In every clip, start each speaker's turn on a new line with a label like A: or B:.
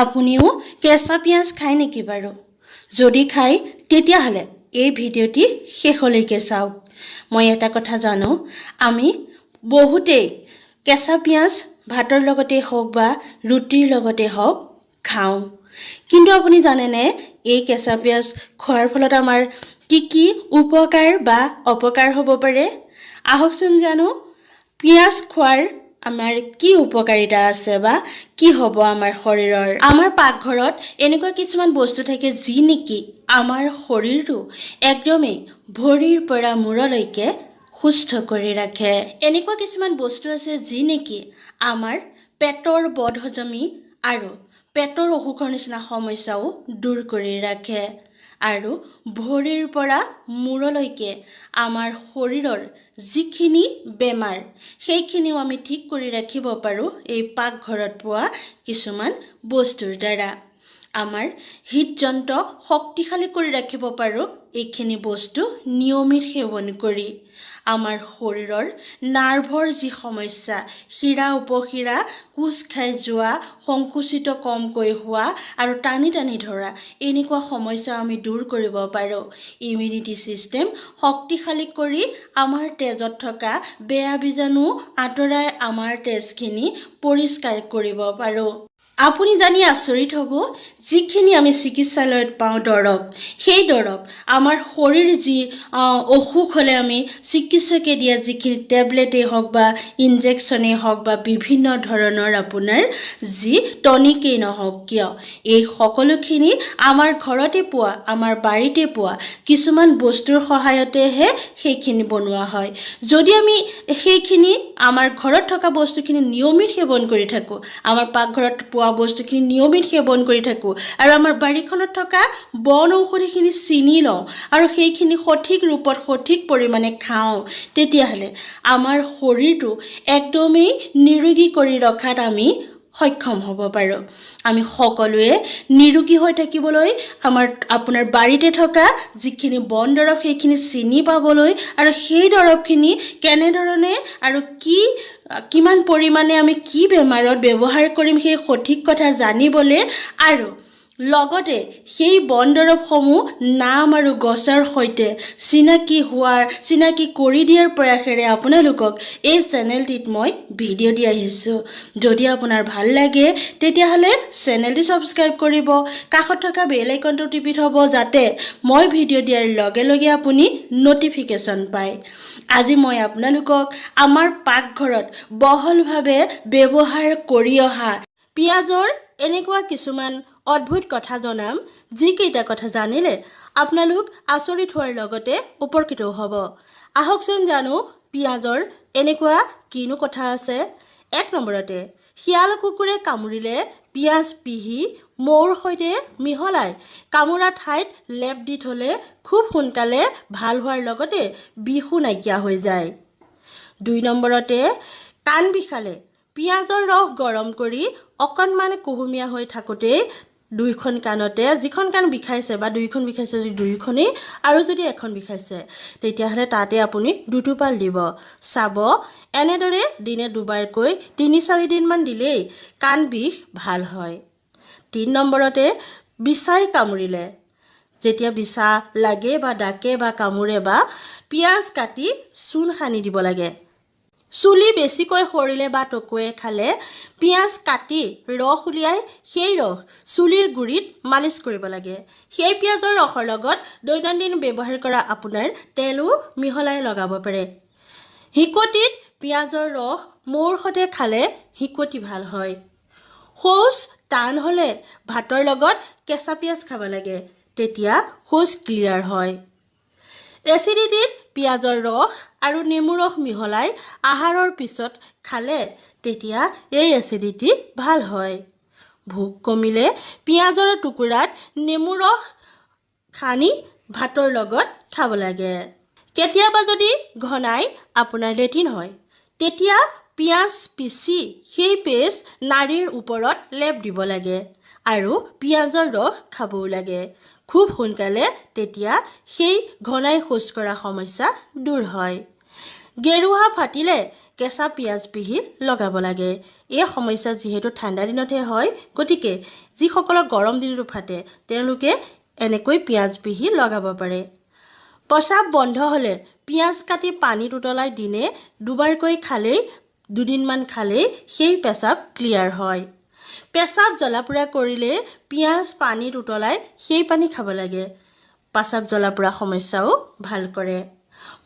A: আপুনিও কেঁচা পিঁয়াজ খায় নেকি বাৰু? যদি খায় তেতিয়াহ'লে এই ভিডিঅ'টি শেষলৈকে চাওক। মই এটা কথা জানো আমি বহুতেই কেঁচা পিঁয়াজ ভাতৰ লগতে হওক বা ৰুটিৰ লগতে হওক খাওঁ। কিন্তু আপুনি জানেনে এই কেঁচা পিঁয়াজ খোৱাৰ ফলত আমাৰ কি কি উপকাৰ বা অপকাৰ হ'ব পাৰে? আহকচোন জানো পিঁয়াজ খোৱাৰ আমাৰ কি উপকাৰিতা আছে বা কি হ'ব আমাৰ শৰীৰৰ? আমাৰ পাকঘৰত এনেকুৱা কিছুমান বস্তু থাকে যি নেকি আমাৰ শৰীৰটো একদমেই ভৰিৰ পৰা মূৰলৈকে সুস্থ কৰি ৰাখে। এনেকুৱা কিছুমান বস্তু আছে যি নেকি আমাৰ পেটৰ বদহজমি আৰু পেটৰ অসুখৰ নিচিনা সমস্যাও দূৰ কৰি ৰাখে। আৰু ভৰিৰ পৰা মূৰলৈকে আমাৰ শৰীৰৰ যিখিনি বেমাৰ সেইখিনিও আমি ঠিক কৰি ৰাখিব পাৰোঁ এই পাকঘৰত পোৱা কিছুমান বস্তুৰ দ্বাৰা। আমাৰ হৃদযন্ত্ৰ শক্তিশালী কৰি ৰাখিব পাৰোঁ। এইখিনি বস্তু নিয়মিত সেৱন কৰি আমাৰ শৰীৰৰ নাৰ্ভৰ যি সমস্যা শিৰা উপশিৰা কোচ খাই যোৱা সংকুচিত কমকৈ হোৱা আৰু টানি টানি ধৰা এনেকুৱা সমস্যা আমি দূৰ কৰিব পাৰোঁ। ইমিউনিটি ছিষ্টেম শক্তিশালী কৰি আমাৰ তেজত থকা বেয়া বীজাণু আঁতৰাই আমাৰ তেজখিনি পৰিষ্কাৰ কৰিব পাৰোঁ। আপুনি জানি আচৰিত হ'ব যিখিনি আমি চিকিৎসালয়ত পাওঁ দৰৱ সেই দৰৱ আমাৰ শৰীৰ যি অসুখ হ'লে আমি চিকিৎসকে দিয়া যিখিনি টেবলেটেই হওক বা ইনজেকশ্যনেই হওক বা বিভিন্ন ধৰণৰ আপোনাৰ যি টনিকেই নহওক কিয় এই সকলোখিনি আমাৰ ঘৰতে পোৱা আমাৰ বাৰীতে পোৱা কিছুমান বস্তুৰ সহায়তেহে সেইখিনি বনোৱা হয়। যদি আমি সেইখিনি আমাৰ ঘৰত থকা বস্তুখিনি নিয়মিত সেৱন কৰি থাকোঁ আমাৰ পাকঘৰত পোৱা বস্তুখিনি নিয়মিত সেৱন কৰি থাকোঁ। আৰু আমাৰ বাৰীখনত থকা বন ঔষধিখিনি চিনি লওঁ আৰু সেইখিনি সঠিক ৰূপত সঠিক পৰিমাণে খাওঁ। তেতিয়াহ'লে আমাৰ শৰীৰটো একদমেই নিৰোগী কৰি ৰখাত আমি সক্ষম হ'ব পাৰোঁ। আমি সকলোৱে নিৰোগী হৈ থাকিবলৈ আমাৰ আপোনাৰ বাৰীতে থকা যিখিনি বন দৰৱ সেইখিনি চিনি পাবলৈ আৰু সেই দৰৱখিনি কেনেধৰণে আৰু কি কিমান পৰিমাণে আমি কি বেমাৰত ব্যৱহাৰ কৰিম সেই সঠিক কথা জানিবলৈ আৰু লগতে সেই বন দৰৱসমূহ নাম আৰু গছৰ সৈতে চিনাকি হোৱাৰ চিনাকি কৰি দিয়াৰ প্ৰয়াসেৰে আপোনালোকক এই চেনেলটিত মই ভিডিঅ' দি আহিছোঁ। যদি আপোনাৰ ভাল লাগে তেতিয়াহ'লে চেনেলটি ছাবস্ক্ৰাইব কৰিব কাষত থকা বেল আইকনটো টিপি থ'ব যাতে মই ভিডিঅ' দিয়াৰ লগে লগে আপুনি ন'টিফিকেশ্যন পায়। আজি মই আপোনালোকক আমাৰ পাকঘৰত বহলভাৱে ব্যৱহাৰ কৰি অহা পিঁয়াজৰ এনেকুৱা কিছুমান অদ্ভুত কথা জনাম যিকেইটা কথা জানিলে আপোনালোক আচৰিত হোৱাৰ লগতে উপকৃতও হ'ব। আহকচোন জানো পিঁয়াজৰ এনেকুৱা কিনো কথা আছে? এক নম্বৰতে শিয়াল কুকুৰে কামুৰিলে পিঁয়াজ পিহি মৌৰ সৈতে মিহলাই কামোৰা ঠাইত লেপ দি থ'লে খুব সোনকালে ভাল হোৱাৰ লগতে বিষো নাইকিয়া হৈ যায়। দুই নম্বৰতে কাণ বিষালে পিঁয়াজৰ ৰস গৰম কৰি অকণমান কুহুমীয়া হৈ থাকোঁতেই দুইখন কাণতে যিখন কাণ বিষাইছে বা দুইখন বিষাইছে যদি দুইখনেই আৰু যদি এখন বিষাইছে তেতিয়াহ'লে তাতে আপুনি দুটোপাল দিব। চাব এনেদৰে দিনে দুবাৰকৈ তিনি চাৰিদিনমান দিলেই কাণ বিষ ভাল হয়। তিনি নম্বৰতে বিচাই কামুৰিলে। যেতিয়া বিচা লাগে বা ডাকে বা কামোৰে বা পিঁয়াজ কাটি চূণ সানি দিব লাগে। চুলি বেছিকৈ সৰিলে বা টকুৱে খালে পিঁয়াজ কাটি ৰস উলিয়াই সেই ৰস চুলিৰ গুৰিত মালিচ কৰিব লাগে। সেই পিঁয়াজৰ ৰসৰ লগত দৈনন্দিন ব্যৱহাৰ কৰা আপোনাৰ তেলো মিহলাই লগাব পাৰে। হিকটিত পিঁয়াজৰ ৰস মৌৰ সৈতে খালে হিকটি ভাল হয়। শৌচ টান হ'লে ভাতৰ লগত কেঁচা পিঁয়াজ খাব লাগে। তেতিয়া শৌচ ক্লিয়াৰ হয়। এচিডিটিত পিঁয়াজৰ ৰস আৰু নেমু ৰস মিহলাই আহাৰৰ পিছত খালে তেতিয়া এই এচিডিটি ভাল হয়। ভোক কমিলে পিঁয়াজৰ টুকুৰাত নেমু ৰস সানি ভাতৰ লগত খাব লাগে। কেতিয়াবা যদি ঘনাই আপোনাৰ লেট্ৰিন হয় তেতিয়া পিঁয়াজ পিচি সেই পেষ্ট নাড়ীৰ ওপৰত লেপ দিব লাগে। আৰু পিঁয়াজৰ ৰস খাবও লাগে। খুব সোনকালে তেতিয়া সেই ঘনাই শৌচ কৰা সমস্যা দূৰ হয়। গেৰুৱা ফাটিলে কেঁচা পিঁয়াজ পিহি লগাব লাগে। এই সমস্যা যিহেতু ঠাণ্ডা দিনতহে হয় গতিকে যিসকলৰ গৰম দিনতো ফাটে তেওঁলোকে এনেকৈ পিঁয়াজ পিহি লগাব পাৰে। প্ৰস্ৰাৱ বন্ধ হ'লে পিঁয়াজ কাটি পানীত উতলাই দিনে দুবাৰকৈ খালেই দুদিনমান খালেই সেই পেচাব ক্লিয়াৰ হয়। পেচাব জ্বলা পোৰা কৰিলে পিঁয়াজ পানীত উতলাই সেই পানী খাব লাগে। পেচাব জ্বলা পোৰা সমস্যাও ভাল কৰে।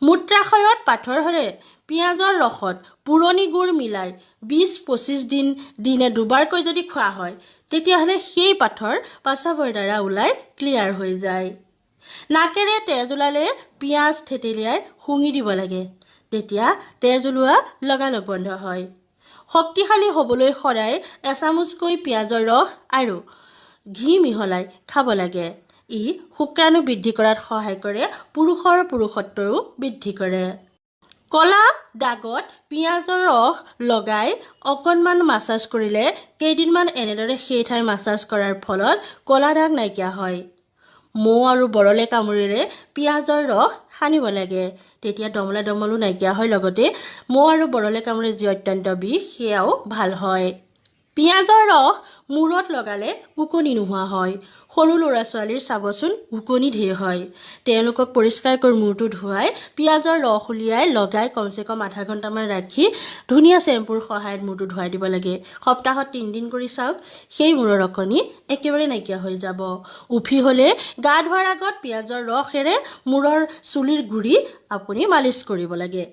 A: মূত্ৰাশয়ত পাথৰ হ'লে পিঁয়াজৰ ৰসত পুৰণি গুড় মিলাই বিছ পঁচিছ দিন দিনে দুবাৰকৈ যদি খোৱা হয় তেতিয়াহ'লে সেই পাথৰ পেচাবৰ দ্বাৰা ওলাই ক্লিয়াৰ হৈ যায়। নাকেৰে তেজ ওলালে পিঁয়াজ থেতেলিয়াই শুঙি দিব লাগে। তেতিয়া তেজ ওলোৱা লগালগ বন্ধ হয়। শক্তিশালী হ'বলৈ সদায় এচামুচকৈ পিঁয়াজৰ ৰস আৰু ঘি মিহলাই খাব লাগে। ই শুক্ৰাণু বৃদ্ধি কৰাত সহায় কৰে পুৰুষৰ পুৰুষত্বৰো বৃদ্ধি কৰে। ক'লা দাগত পিঁয়াজৰ ৰস লগাই অকণমান মাছাজ কৰিলে কেইদিনমান এনেদৰে সেই ঠাই মাছাজ কৰাৰ ফলত ক'লা দাগ নাইকিয়া হয়। মৌ আৰু বৰলে কামুৰিলে পিঁয়াজৰ ৰস সানিব লাগে। তেতিয়া দমলা দমলো নাইকিয়া হয়। লগতে মৌ আৰু বৰলে কামুৰে যি অত্যন্ত বিষ সেয়াও ভাল হয়। পিঁয়াজৰ ৰস মূৰত লগালে ওকণি নোহোৱা হয়। সৰু ল'ৰা ছোৱালীৰ চাবচোন ওকণি ঢেৰ হয়। তেওঁলোকক পৰিষ্কাৰকৈ মূৰটো ধুৱাই পিঁয়াজৰ ৰস উলিয়াই লগাই কমচে কম আধা ঘণ্টামান ৰাখি ধুনীয়া চেম্পুৰ সহায়ত মূৰটো ধুৱাই দিব লাগে। সপ্তাহত তিনিদিন কৰি চাওক সেই মূৰৰ অকণি একেবাৰে নাইকিয়া হৈ যাব। উফি হ'লে গা ধোৱাৰ আগত পিঁয়াজৰ ৰসেৰে মূৰৰ চুলিৰ গুৰি আপুনি মালিচ কৰিব লাগে।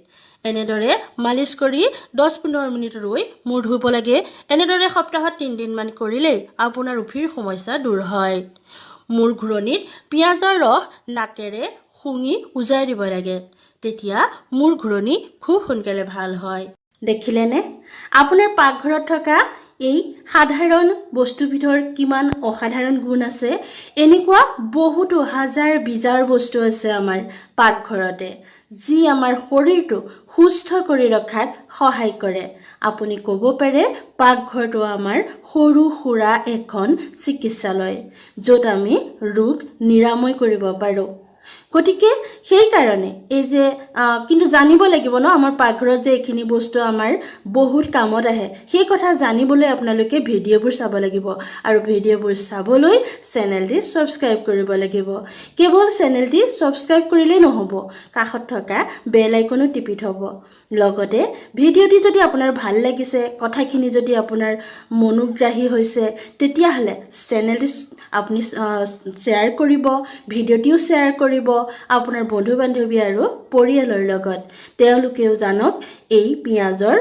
A: এনেদৰে মালিচ কৰি দহ পোন্ধৰ মিনিট ৰৈ মূৰ ধুব লাগে। এনেদৰে সপ্তাহত তিনিদিনমান কৰিলেই আপোনাৰ উফিৰ সমস্যা দূৰ হয়। মূৰ ঘূৰণিত পিঁয়াজৰ ৰস নাকেৰে শুঙি উজাই দিব লাগে। তেতিয়া মূৰ ঘূৰণি খুব সোনকালে ভাল হয়। দেখিলেনে? আপোনাৰ পাকঘৰত থকা এই সাধাৰণ বস্তুবিধৰ কিমান অসাধাৰণ গুণ আছে। এনেকুৱা বহুতো হাজাৰ বিজাৰ বস্তু আছে আমাৰ পাকঘৰতে। যি আমাৰ শৰীৰটো সুস্থ কৰি ৰখাত সহায় কৰে। আপুনি ক'ব পাৰে পাকঘৰটো আমাৰ সৰু সুৰা এখন চিকিৎসালয় য'ত আমি ৰোগ নিৰাময় কৰিব পাৰোঁ। গতিকে সেইকাৰণে এই যে কিন্তু জানিব লাগিব ন আমাৰ পাকঘৰত যে এইখিনি বস্তু আমাৰ বহুত কামত আহে। সেই কথা জানিবলৈ আপোনালোকে ভিডিঅ'বোৰ চাব লাগিব আৰু ভিডিঅ'বোৰ চাবলৈ চেনেলটি ছাবস্ক্ৰাইব কৰিব লাগিব। কেৱল চেনেলটি ছাবস্ক্ৰাইব কৰিলেই নহ'ব কাষত থকা বেল আইকনো টিপি থ'ব। লগতে ভিডিঅ'টি যদি আপোনাৰ ভাল লাগিছে কথাখিনি যদি আপোনাৰ মনোগ্ৰাহী হৈছে তেতিয়াহ'লে চেনেলটি আপুনি শ্বেয়াৰ কৰিব ভিডিঅ'টিও শ্বেয়াৰ কৰিব আপোনাৰ বন্ধু বান্ধৱী আৰু পৰিয়ালৰ লগত। তেওঁলোকেও জানক এই পিঁয়াজৰ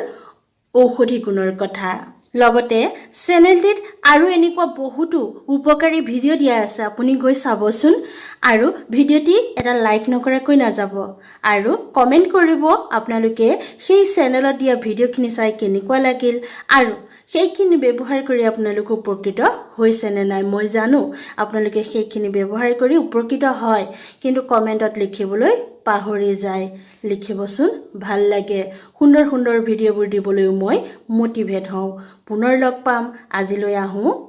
A: ঔষধি গুণৰ কথা। লগতে চেনেলটিত আৰু এনেকুৱা বহুতো উপকাৰী ভিডিঅ' দিয়া আছে আপুনি গৈ চাবচোন। আৰু ভিডিঅ'টি এটা লাইক নকৰাকৈ নাযাব। আৰু কমেণ্ট কৰিব আপোনালোকে সেই চেনেলত দিয়া ভিডিঅ'খিনি চাই কেনেকুৱা লাগিল। আৰু সেইখিনি ব্যৱহাৰ কৰি আপোনালোক উপকৃত হৈছে নে নাই মই জানো। আপোনালোকে সেইখিনি ব্যৱহাৰ কৰি উপকৃত হয় কিন্তু কমেণ্টত লিখিবলৈ পাহৰি যায়। লিখিবচোন ভাল লাগে। সুন্দৰ সুন্দৰ ভিডিঅ'বোৰ দিবলৈও মই মটিভেট হওঁ। পুনৰ লগ পাম। আজিলৈ আহোঁ।